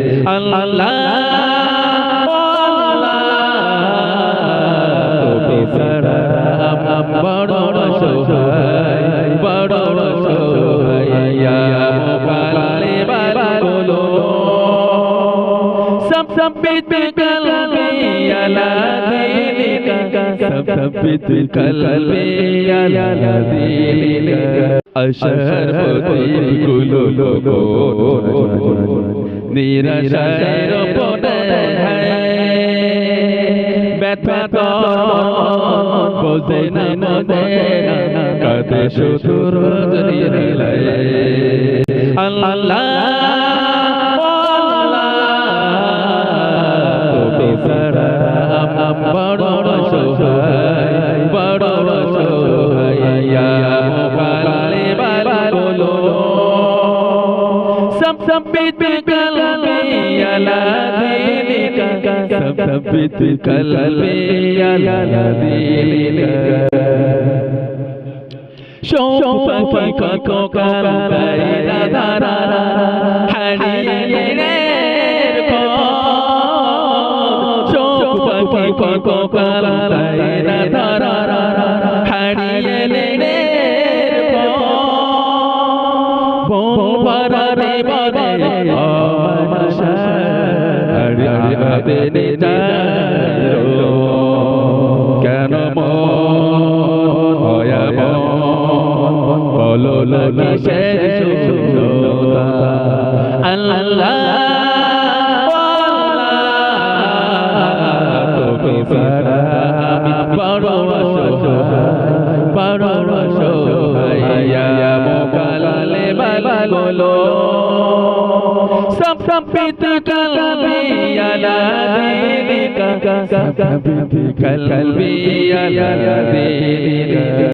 अल्लाह बड़ो सो बड़ो सो बाले बोलो सब सब कल सब सब कल अशर गुलो लोगो নিরাশার পদে ব্যথা তো না বোঝে না কাঁদে শুধু রোজ নিরালায়। আল্লাহ سبت قلبي على دينك سبت قلبي على دينك شوفك كوكب بين دارا حنينك شوفك كوكب بين নিজারো কেন মন বলো আল্লাহ তোকে সারা বড় বড় সহায় ইয়া মুকাল্লে বালগুলো। সব আলা দিলিকা সব সব পিত কলবি আলা দিলিকা